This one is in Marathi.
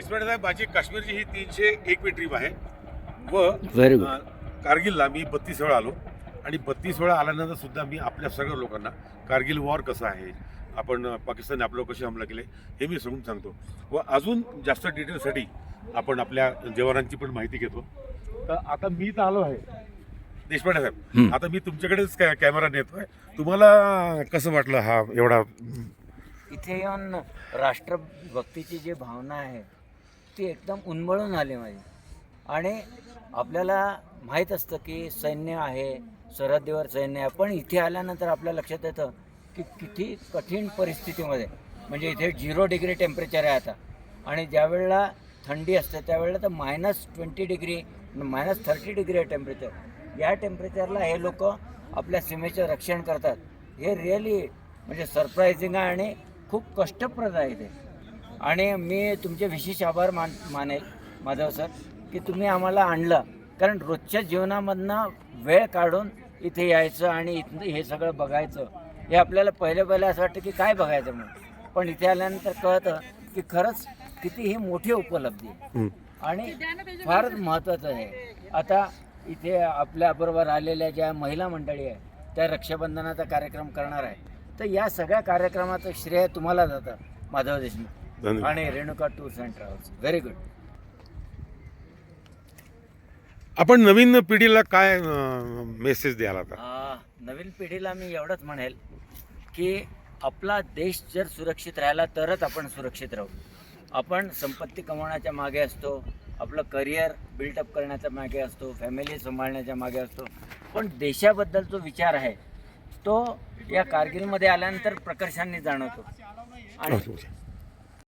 इस्माईल साहेब माझी काश्मीरची ही तीनशे एक ट्रिप आहे. व good. अं, कारगिलला मी बत्तीस वेळा आलो. आणि बत्तीस वेळा आल्यानंतर सुद्धा मी आपल्या सगळ्या लोकांना कारगिल वॉर कसं आहे आपण पाकिस्तानने आपल्यावर कसे हमला केले हे मी समजून सांगतो. व अजून जास्त डिटेलसाठी आपण आपल्या जवानांची पण माहिती घेतो. तर आता मी तर आलो आहे. देशपांडे साहेब. आता मी तुमच्याकडेच कॅ- कॅमेरा नेतोय तुम्हाला कसं वाटलं हा एवढा? इथे येऊन राष्ट्रभक्तीची जी भावना आहे ती एकदम उन्मळून आली माझी. आणि आपल्याला माहीत असतं की सैन्य आहे सरहद्दीवर सैन्य आहे. पण इथे आल्यानंतर आपल्या लक्षात येतं की किती कठीण परिस्थितीमध्ये. म्हणजे इथे झिरो डिग्री टेम्परेचर आहे आता. आणि ज्यावेळेला थंडी असते त्यावेळेला तर minus twenty degree minus thirty degree आहे टेम्परेचर. या टेम्परेचरला हे लोक आपल्या सीमेचं रक्षण करतात. हे रिअली म्हणजे सरप्रायझिंग आहे आणि खूप कष्टप्रद आहे ते. आणि मी तुमचे विशेष आभार मान मानेल माधव सर की तुम्ही आम्हाला आणलं. कारण रोजच्या जीवनामधनं वेळ काढून इथे यायचं आणि इथं हे सगळं बघायचं हे आपल्याला पहिले पहिले असं वाटतं की काय बघायचं म्हणून. पण इथे आल्यानंतर कळतं की खरंच किती ही मोठी उपलब्धी आहे. आणि फारच महत्त्वाचं आहे. आता इथे आपल्याबरोबर आलेल्या ज्या महिला मंडळी आहे त्या रक्षाबंधनाचा कार्यक्रम करणार आहे तर या सगळ्या कार्यक्रमाचं श्रेय तुम्हाला जातं माधव देशमुख. धन्यवाद. आणि Renuka tours and travels. Very good आपण नवीन पिढीला काय मेसेज द्याल आता? आ, नवीन पिढीला मी एवढंच म्हणेल की आपला देश जर सुरक्षित राहिला तरच आपण सुरक्षित राहू. आपण संपत्ती कमवण्याच्या मागे असतो आपलं करिअर बिल्डअप करण्याच्या मागे असतो फॅमिली सांभाळण्याच्या मागे असतो. पण देशाबद्दल जो विचार आहे तो या कारगिलमध्ये आल्यानंतर प्रकर्षाने जाणवतो. आणि